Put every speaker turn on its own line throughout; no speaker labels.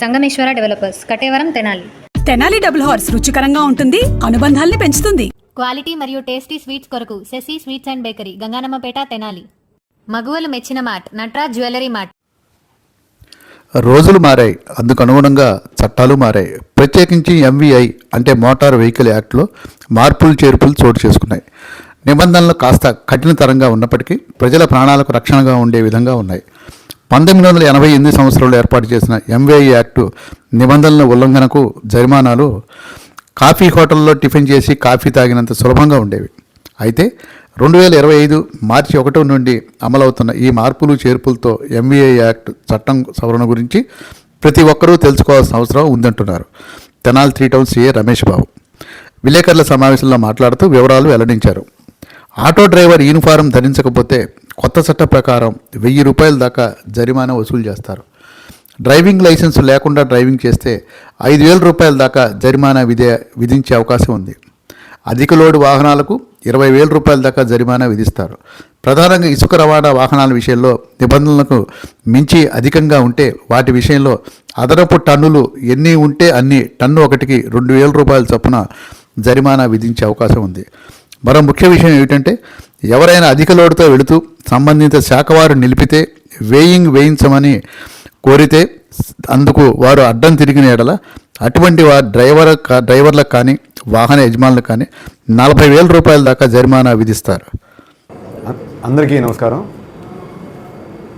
Sangameswara developers Katevaram Tenali.
Tenali double horse రుచికరంగా ఉంటుంది అనుబంధాల్ని పెంచుతుంది.
క్వాలిటీ మరియు టేస్టీ స్వీట్స్ కొరకు Sasi sweets and bakery Ganganammapeta Tenali. మగువలు మెచ్చిన మార్ట్ నట్రాజ్ జ్యువెలరీ మార్ట్
రోజులు మారాయి అందుకు అనుగుణంగా చట్టాలు మారాయి. ప్రత్యేకించి ఎంవీఐ అంటే మోటార్ వెహికల్ యాక్ట్లో మార్పులు చేర్పులు చోటు చేసుకున్నాయి. నిబంధనలు కాస్త కఠినతరంగా ఉన్నప్పటికీ ప్రజల ప్రాణాలకు రక్షణగా ఉండే విధంగా ఉన్నాయి. పంతొమ్మిది వందల ఎనభై ఎనిమిది సంవత్సరంలో ఏర్పాటు చేసిన ఎంవీఐ యాక్టు నిబంధనల ఉల్లంఘనకు జరిమానాలు కాఫీ హోటల్లో టిఫిన్ చేసి కాఫీ తాగినంత సులభంగా ఉండేవి. అయితే రెండు వేల ఇరవై ఐదు మార్చి ఒకటో నుండి అమలవుతున్న ఈ మార్పులు చేర్పులతో ఎంవీఏ యాక్ట్ చట్టం సవరణ గురించి ప్రతి ఒక్కరూ తెలుసుకోవాల్సిన అవసరం ఉందంటున్నారు Tenali three town CA Ramesh Babu. విలేకరుల సమావేశంలో మాట్లాడుతూ వివరాలు వెల్లడించారు. ఆటో డ్రైవర్ యూనిఫారం ధరించకపోతే కొత్త చట్ట ప్రకారం వెయ్యి రూపాయల దాకా జరిమానా వసూలు చేస్తారు. డ్రైవింగ్ లైసెన్స్ లేకుండా డ్రైవింగ్ చేస్తే ఐదు వేల రూపాయల దాకా జరిమానా విధే విధించే అవకాశం ఉంది. అధిక లోడ్ వాహనాలకు ఇరవై వేల రూపాయల దాకా జరిమానా విధిస్తారు. ప్రధానంగా ఇసుక రవాణా వాహనాల విషయంలో నిబంధనలకు మించి అధికంగా ఉంటే వాటి విషయంలో అదనపు టన్నులు ఎన్ని ఉంటే అన్ని టన్ను ఒకటికి రెండు వేల రూపాయల చొప్పున జరిమానా విధించే అవకాశం ఉంది. మరో ముఖ్య విషయం ఏమిటంటే ఎవరైనా అధిక లోడుతో వెళుతూ సంబంధిత శాఖ వారు నిలిపితే వేయింగ్ వేయించమని కోరితే అందుకు వారు అడ్డం తిరిగిన ఎడల అటువంటి వారి డ్రైవర్ కా- డ్రైవర్లకు కానీ వాహన యజమానులకు కానీ నలభై వేల రూపాయల దాకా జరిమానా విధిస్తారు.
అందరికీ నమస్కారం.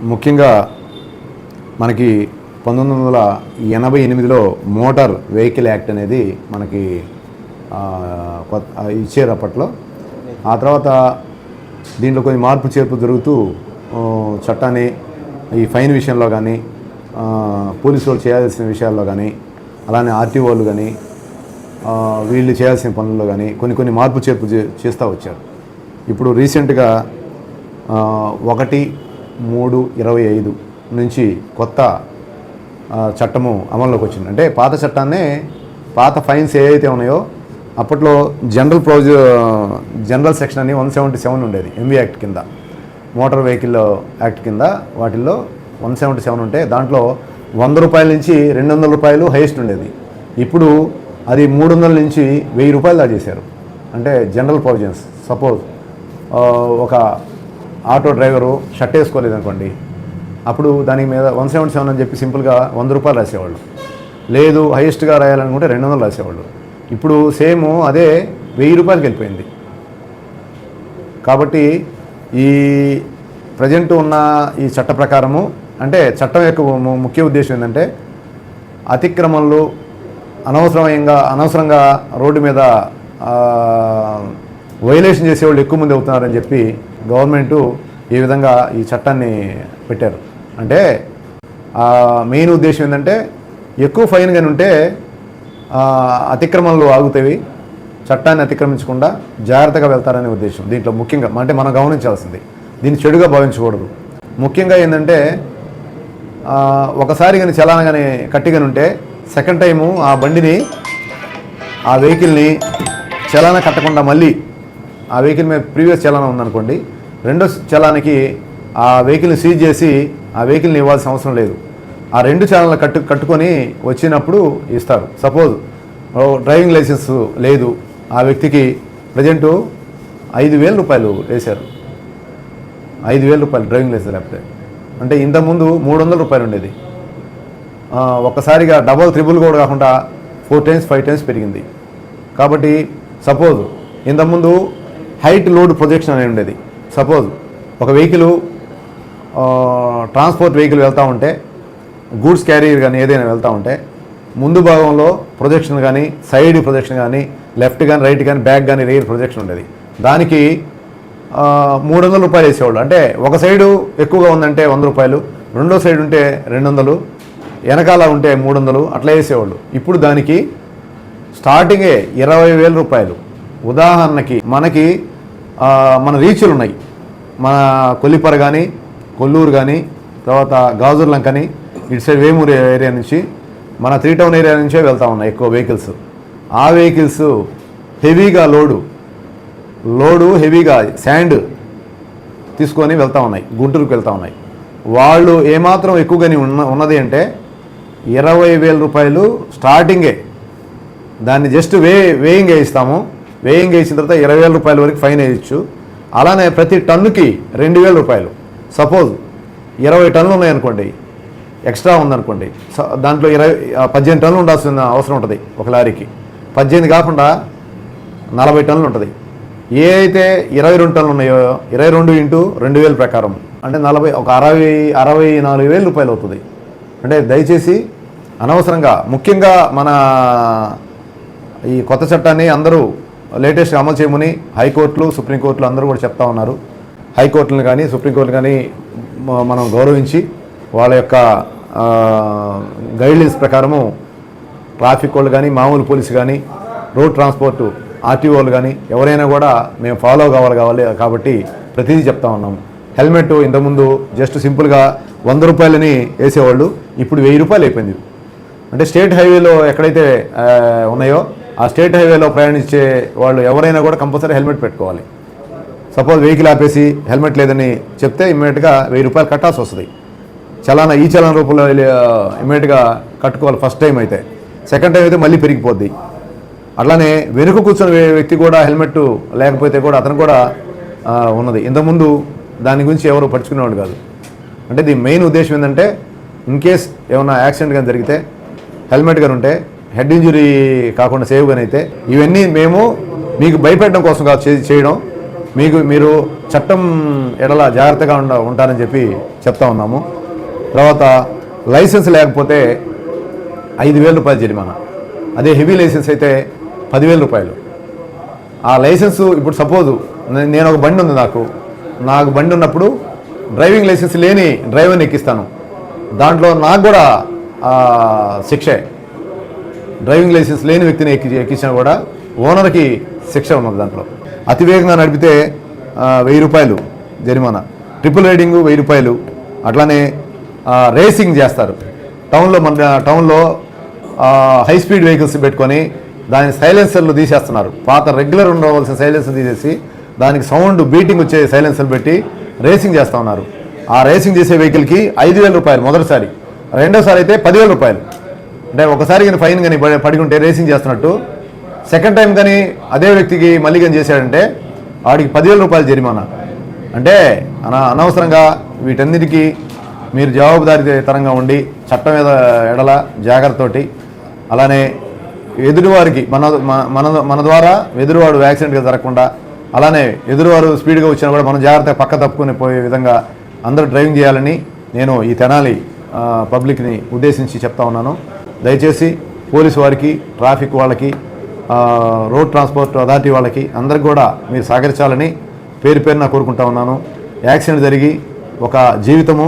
ముఖ్యంగా మనకి పంతొమ్మిది వందల ఎనభై ఎనిమిదిలో మోటార్ వెహికల్ యాక్ట్ అనేది మనకి ఆ, ఇచ్చారు అప్పట్లో. ఆ తర్వాత దీంట్లో కొన్ని మార్పు చేర్పు జరుగుతూ చట్టాన్ని ఈ ఫైన్ విషయంలో కానీ పోలీసు వాళ్ళు చేయాల్సిన విషయాల్లో కానీ అలానే ఆర్టీఓలు కానీ వీళ్ళు చేయాల్సిన పనుల్లో కానీ కొన్ని కొన్ని మార్పు చేర్పు చేస్తూ వచ్చారు. ఇప్పుడు రీసెంట్గా ఒకటి మూడు ఇరవై ఐదు నుంచి కొత్త చట్టము అమల్లోకి వచ్చింది. అంటే పాత చట్టాన్నే పాత ఫైన్స్ ఏవైతే ఉన్నాయో అప్పట్లో జనరల్ ప్రొవిజ జనరల్ సెక్షన్ అని వన్ సెవెంటీ సెవెన్ ఉండేది ఎంవి యాక్ట్ కింద. మోటార్ వెహికల్ యాక్ట్ కింద వాటిల్లో వన్ సెవెంటీ సెవెన్ ఉంటే దాంట్లో వంద రూపాయల నుంచి రెండు వందల రూపాయలు హైయెస్ట్ ఉండేది. ఇప్పుడు అది మూడు వందల నుంచి వెయ్యి రూపాయలు దా చేశారు. అంటే జనరల్ ప్రొవిజన్స్ సపోజ్ ఒక ఆటో డ్రైవరు షర్ట్ వేసుకోలేదు అనుకోండి అప్పుడు దాని మీద వన్ సెవెంటీ సెవెన్ అని చెప్పి సింపుల్గా వంద రూపాయలు రాసేవాళ్ళు. లేదు హైయెస్ట్గా రాయాలనుకుంటే రెండు వందలు రాసేవాళ్ళు. ఇప్పుడు సేమ్ అదే వెయ్యి రూపాయలకి వెళ్ళిపోయింది. కాబట్టి ఈ ప్రజెంట్ ఉన్న ఈ చట్ట ప్రకారము అంటే చట్టం యొక్క ముఖ్య ఉద్దేశం ఏంటంటే అతిక్రమణలు అనవసరంగా అనవసరంగా రోడ్డు మీద వైలేషన్ చేసేవాళ్ళు ఎక్కువ మంది అవుతున్నారని చెప్పి గవర్నమెంటు ఈ విధంగా ఈ చట్టాన్ని పెట్టారు. అంటే మెయిన్ ఉద్దేశం ఏంటంటే ఎక్కువ ఫైన్ కానీ ఉంటే అతిక్రమణలు ఆగుతాయి. చట్టాన్ని అతిక్రమించకుండా జాగ్రత్తగా వెళ్తారనే ఉద్దేశం. దీంట్లో ముఖ్యంగా అంటే మనం గమనించాల్సింది దీన్ని చెడుగా భావించకూడదు. ముఖ్యంగా ఏంటంటే ఒకసారి కానీ చలాన కానీ కట్టిగాని ఉంటే సెకండ్ టైము ఆ బండిని ఆ వెహికల్ని చలాన కట్టకుండా మళ్ళీ ఆ వెహికల్ మీద ప్రీవియస్ చలాన ఉందనుకోండి రెండో చలానికి ఆ వెహికల్ని సీజ్ చేసి ఆ వెహికల్ని ఇవ్వాల్సిన అవసరం లేదు. ఆ రెండు చలానాలు కట్టు కట్టుకొని వచ్చినప్పుడు ఇస్తారు. సపోజ్ డ్రైవింగ్ లైసెన్స్ లేదు. ఆ వ్యక్తికి ప్రజెంటు ఐదు వేల రూపాయలు వేశారు. ఐదు వేల రూపాయలు డ్రైవింగ్ లైసెన్స్ లేకపోతే. అంటే ఇంతకుముందు మూడు వందల రూపాయలు ఉండేది. ఒక్కసారిగా డబల్ త్రిబుల్ కూడా కాకుండా ఫోర్ టైమ్స్ ఫైవ్ టైమ్స్ పెరిగింది. కాబట్టి సపోజ్ ఇంతకుముందు హైట్ లోడ్ ప్రొజెక్షన్ అనేది ఉండేది. సపోజ్ ఒక వెహికల్ ట్రాన్స్పోర్ట్ వెహికల్ వెళ్తూ ఉంటే గూడ్స్ క్యారియర్ కానీ ఏదైనా వెళ్తూ ఉంటే ముందు భాగంలో ప్రొజెక్షన్ కానీ సైడ్ ప్రొజెక్షన్ కానీ లెఫ్ట్ కానీ రైట్ కానీ బ్యాక్ కానీ రేర్ ప్రొజెక్షన్ ఉండేది. దానికి మూడు వందల రూపాయలు వేసేవాళ్ళు. అంటే ఒక సైడు ఎక్కువగా ఉందంటే వంద రూపాయలు రెండో సైడ్ ఉంటే రెండు వందలు వెనకాల ఉంటే మూడు వందలు అట్లా వేసేవాళ్ళు. ఇప్పుడు దానికి స్టార్టింగే ఇరవై వేల రూపాయలు. ఉదాహరణకి మనకి మన రీచ్లు ఉన్నాయి. మన కొల్లిపర కానీ కొల్లూరు కానీ తర్వాత గాజుర్లం కానీ ఇటు సైడ్ వేమూరు ఏరియా నుంచి మన త్రీ టౌన్ ఏరియా నుంచే వెళ్తా ఉన్నాయి ఎక్కువ వెహికల్స్. ఆ వెహికల్స్ హెవీగా లోడు. లోడు హెవీగా శాండ్ తీసుకొని వెళ్తా ఉన్నాయి గుంటూరుకు వెళ్తా ఉన్నాయి. వాళ్ళు ఏమాత్రం ఎక్కువగాని ఉన్న ఉన్నది అంటే ఇరవై వేల రూపాయలు స్టార్టింగే. దాన్ని జస్ట్ వే వేయింగ్ వేయిస్తాము. వేయింగ్ వేసిన తర్వాత ఇరవై వేల రూపాయల వరకు ఫైన్ వేయచ్చు. అలానే ప్రతి టన్నుకి రెండు వేల రూపాయలు. సపోజ్ ఇరవై టన్నులు ఉన్నాయనుకోండి ఎక్స్ట్రా ఉందనుకోండి. దాంట్లో ఇరవై పద్దెనిమిది టన్నులు ఉండాల్సిన అవసరం ఉంటుంది ఒక లారీకి. పద్దెనిమిది కాకుండా నలభై టన్నులు ఉంటుంది. ఏ అయితే ఇరవై రెండు టన్నులు ఉన్నాయో ఇరవై రెండు ఇంటూ రెండు వేల ప్రకారం అంటే నలభై ఒక అరవై అరవై నాలుగు వేల రూపాయలు అవుతుంది. అంటే దయచేసి అనవసరంగా ముఖ్యంగా మన ఈ కొత్త చట్టాన్ని అందరూ లేటెస్ట్గా అమలు చేయమని హైకోర్టులు సుప్రీంకోర్టులు అందరూ కూడా చెప్తా ఉన్నారు. హైకోర్టులను కానీ సుప్రీంకోర్టులు కానీ మనం గౌరవించి వాళ్ళ యొక్క గైడ్లైన్స్ ప్రకారము ట్రాఫిక్ వాళ్ళు కానీ మామూలు పోలీసు కానీ రోడ్ ట్రాన్స్పోర్ట్ ఆర్టీఓలు కానీ ఎవరైనా కూడా మేము ఫాలో కావాలి కావాలి కాబట్టి ప్రతిదీ చెప్తా ఉన్నాము హెల్మెట్ ఇంతకుముందు జస్ట్ సింపుల్గా వంద రూపాయలని వేసేవాళ్ళు ఇప్పుడు వెయ్యి రూపాయలు అయిపోయింది. అంటే స్టేట్ హైవేలో ఎక్కడైతే ఉన్నాయో ఆ స్టేట్ హైవేలో ప్రయాణించే వాళ్ళు ఎవరైనా కూడా కంపల్సరీ హెల్మెట్ పెట్టుకోవాలి. సపోజ్ వెహికల్ ఆపేసి హెల్మెట్ లేదని చెప్తే ఇమ్మీడియట్గా వెయ్యి రూపాయలు కట్టాల్సి వస్తుంది. చలానా ఈ చలానా రూపంలో ఇమీడియట్గా కట్టుకోవాలి ఫస్ట్ టైం అయితే. సెకండ్ టైం అయితే మళ్ళీ పెరిగిపోద్ది. అట్లానే వెనుక కూర్చున్న వ్యక్తి కూడా హెల్మెట్ లేకపోతే కూడా అతను కూడా ఉన్నది. ఇంతకుముందు దాని గురించి ఎవరు పట్టించుకునేవాడు కాదు. అంటే దీని మెయిన్ ఉద్దేశం ఏంటంటే ఇన్ కేస్ ఏమైనా యాక్సిడెంట్ కానీ జరిగితే హెల్మెట్ కానీ ఉంటే హెడ్ ఇంజురీ కాకుండా సేవ్ కానీ అయితే ఇవన్నీ మేము మీకు భయపెట్టడం కోసం కాదు చేయడం. మీకు మీరు చట్టం ఎడల జాగ్రత్తగా ఉండ ఉంటారని చెప్పి చెప్తా ఉన్నాము. తర్వాత లైసెన్స్ లేకపోతే ఐదు వేల రూపాయలు జరిమానా. అదే హెవీ లైసెన్స్ అయితే పదివేల రూపాయలు. ఆ లైసెన్స్ ఇప్పుడు సపోజు నేను ఒక బండి ఉంది నాకు. నాకు బండి ఉన్నప్పుడు డ్రైవింగ్ లైసెన్స్ లేని డ్రైవర్ని ఎక్కిస్తాను. దాంట్లో నాకు కూడా శిక్షే. డ్రైవింగ్ లైసెన్స్ లేని వ్యక్తిని ఎక్కి ఎక్కించినా కూడా ఓనర్కి శిక్ష ఉన్నది దాంట్లో. అతివేగంగా నడిపితే వెయ్యి రూపాయలు జరిమానా. ట్రిపుల్ రైడింగ్ వెయ్యి రూపాయలు. అట్లానే రేసింగ్ చేస్తారు. టౌన్లో మన టౌన్లో హై స్పీడ్ వెహికల్స్ పెట్టుకొని దాని సైలెన్సర్లు తీసేస్తున్నారు. పాత రెగ్యులర్ ఉండవలసిన సైలెన్సర్ తీసేసి దానికి సౌండ్ బీటింగ్ వచ్చే సైలెన్సర్లు పెట్టి రేసింగ్ చేస్తూ ఉన్నారు. ఆ రేసింగ్ చేసే వెహికల్కి ఐదు వేల రూపాయలు మొదటిసారి. రెండోసారి అయితే పదివేల రూపాయలు. అంటే ఒకసారి కానీ ఫైన్ కానీ పడి- ఉంటే రేసింగ్ చేస్తున్నట్టు. సెకండ్ టైం కానీ అదే వ్యక్తికి మళ్ళీ కానీ చేశాడంటే వాడికి పదివేల రూపాయలు జరిమానా. అంటే అన అనవసరంగా వీటన్నిటికీ మీరు జవాబుదారీతరంగా ఉండి చట్టం మీద ఎడల జాగ్రత్తతోటి అలానే ఎదురువారికి మన మన- మన మన ద్వారా ఎదురువాడు యాక్సిడెంట్గా జరగకుండా అలానే ఎదురువారు స్పీడ్గా వచ్చినా కూడా మనం జాగ్రత్తగా పక్క తప్పుకుని పోయే విధంగా అందరూ డ్రైవింగ్ చేయాలని నేను ఈ తెనాలి పబ్లిక్ని ఉద్దేశించి చెప్తా ఉన్నాను. దయచేసి పోలీసు వారికి ట్రాఫిక్ వాళ్ళకి రోడ్ ట్రాన్స్పోర్ట్ అథారిటీ వాళ్ళకి అందరికి కూడా మీరు సహకరించాలని పేరు పేరున కోరుకుంటా ఉన్నాను. యాక్సిడెంట్ జరిగి ఒక జీవితము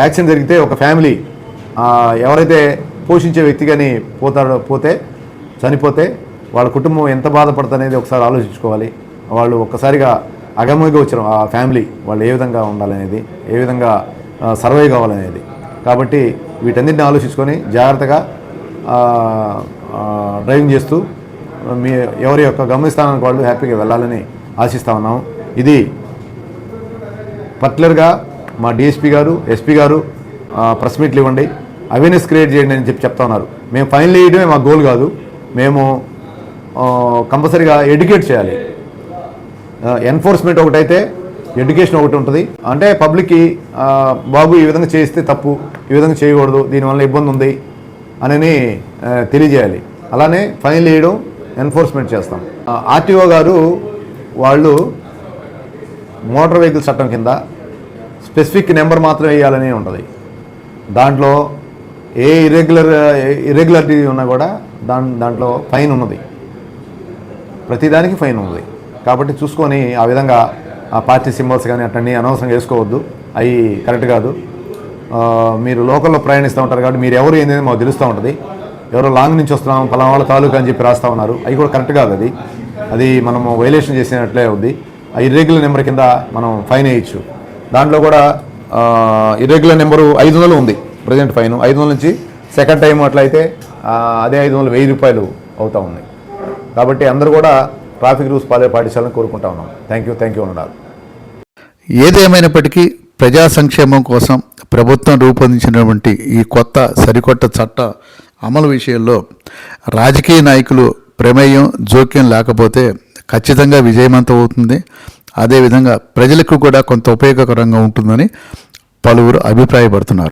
యాక్సిడెంట్ జరిగితే ఒక ఫ్యామిలీ ఎవరైతే పోషించే వ్యక్తి కానీ పోతాడో పోతే చనిపోతే వాళ్ళ కుటుంబం ఎంత బాధపడుతుంది ఒకసారి ఆలోచించుకోవాలి. వాళ్ళు ఒక్కసారిగా అగమ్యంగా వచ్చిన ఆ ఫ్యామిలీ వాళ్ళు ఏ విధంగా ఉండాలనేది ఏ విధంగా సర్వైవ్ కావాలనేది. కాబట్టి వీటన్నిటిని ఆలోచించుకొని జాగ్రత్తగా డ్రైవింగ్ చేస్తూ మీ ఎవరి యొక్క గమ్యస్థానానికి వాళ్ళు హ్యాపీగా వెళ్ళాలని ఆశిస్తా ఉన్నాం ఇది పర్టికులర్గా మా డిఎస్పీ గారు ఎస్పీ గారు ప్రెస్ మీట్లు ఇవ్వండి. అవేర్నెస్ క్రియేట్ చేయండి అని చెప్పి చెప్తా ఉన్నారు. మేము ఫైనల్ వేయడమే మా గోల్ కాదు. మేము కంపల్సరీగా ఎడ్యుకేట్ చేయాలి. ఎన్ఫోర్స్మెంట్ ఒకటైతే ఎడ్యుకేషన్ ఒకటి ఉంటుంది. అంటే పబ్లిక్కి బాబు ఈ విధంగా చేస్తే తప్పు ఈ విధంగా చేయకూడదు దీనివల్ల ఇబ్బంది ఉంది అని తెలియజేయాలి. అలానే ఫైన్ వేయడం ఎన్ఫోర్స్మెంట్ చేస్తాం. ఆర్టీఓ గారు వాళ్ళు మోటార్ వెహికల్ చట్టం కింద స్పెసిఫిక్ నెంబర్ మాత్రం వేయాలని ఉంటుంది. దాంట్లో ఏ ఇర్రెగ్యులర్ ఇర్రెగ్యులారిటీ ఉన్నా కూడా దాని దాంట్లో ఫైన్ ఉన్నది. ప్రతిదానికి ఫైన్ ఉంది కాబట్టి చూసుకొని ఆ విధంగా ఆ పార్టీ సింబల్స్ కానీ అట్లన్నీ అనవసరం వేసుకోవద్దు. అవి కరెక్ట్ కాదు. మీరు లోకల్లో ప్రయాణిస్తూ ఉంటారు కాబట్టి మీరు ఎవరు ఏంది మాకు తెలుస్తూ ఉంటుంది. ఎవరో లాంగ్ నుంచి వస్తున్నాం పలానా వాళ్ళ తాలూకా అని చెప్పి రాస్తూ ఉన్నారు. అవి కూడా కరెక్ట్ కాదు అది. అది మనము వైలేషన్ చేసినట్లే అవుద్ది. ఆ ఇర్రెగ్యులర్ నెంబర్ కింద మనం ఫైన్ వేయచ్చు. దాంట్లో కూడా ఇర్రెగ్యులర్ నెంబరు ఐదు వందలు ఉంది ప్రజెంట్ ఫైన్ ఐదు వందల నుంచి సెకండ్ టైం అట్లయితే అదే ఐదు వందలు వెయ్యి రూపాయలు అవుతూ ఉంది కాబట్టి అందరూ కూడా ట్రాఫిక్ రూల్స్ పాలే పాటించాలని కోరుకుంటా ఉన్నాం. థ్యాంక్ యూ థ్యాంక్ యూ అన్నారు
ఏదేమైనప్పటికీ ప్రజా సంక్షేమం కోసం ప్రభుత్వం రూపొందించినటువంటి ఈ కొత్త సరికొత్త చట్ట అమలు విషయంలో రాజకీయ నాయకులు ప్రమేయం జోక్యం లేకపోతే ఖచ్చితంగా విజయవంతం అవుతుంది. అదేవిధంగా ప్రజలకు కూడా కొంత ఉపయోగకరంగా ఉంటుందని పలువురు అభిప్రాయపడుతున్నారు.